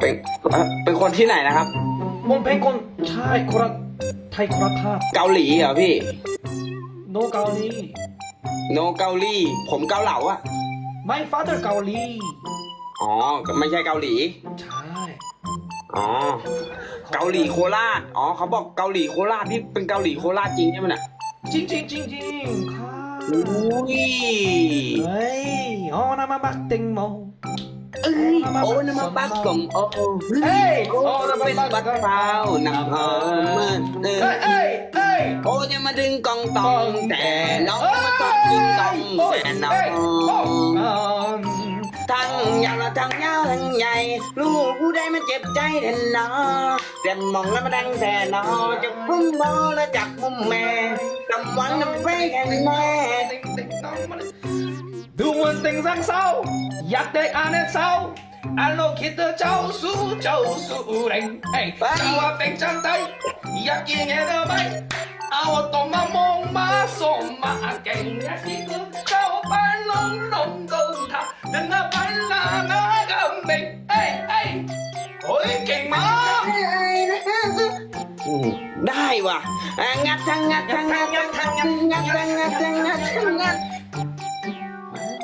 เป็นเอ่อเป็นคนที่ไหนนะครับ ผมเป็นคนชายคนละไทยคนละภาพเกาหลีเหรอพี่ โนเกาหลี โนเกาหลีผมเกาเหลาอะ My father เกาหลี อ๋อ ไม่ใช่เกาหลี ใช่ อ๋อ เกาหลีโคราช อ๋อ เขาบอกเกาหลีโคราชพี่เป็นเกาหลีโคราชจริงใช่ไหมน่ะจริงจริงจริงจริงค่ะอุ้ยเฮ้ยโอ้น้ำมาบักเต็งโม เอ้ยโอ้น้ำมันปักสมโอ้เฮ้ยโอ้โอ้น้ำมาเป็นบักบักเปล่าน้ำหอมเออเฮ้ยเฮ้ยเฮ้ยโอ้จะมาดึงกองตองแต่น้องมาตบยิงตองแต่น้องทั้งยาวและทั้งยาวทั้งใหญ่ลูกผู้ใดมันเจ็บใจแทนน้อเต็มมองแล้วมาดังแต่น้อจากพุ่มบอและจากมุมแม่กำหวังนำไปแค่แม่ดู มันติงสังเศร้าอยากได้อ่านให้เศร้าอันโลคิดเธอเจ้าสู้เจ้าสู้เร่งเอ้ยเจ้าว่าเป็นจังไดอยากกินเงี้ยเธอไหมเอาต้องมามองมาส่งมาเก่งอยากกินเจ้าไปลงลงตูท่าเดินหน้าไปลางากำเบงเอ้ยเอ้ยโอ้ยเก่งมาก อืมได้ว่ะอ่ะงัดทั้งงัดทั้งงัดทั้งงัดงัดทั้งงัดทั้งงัดทั้งงัด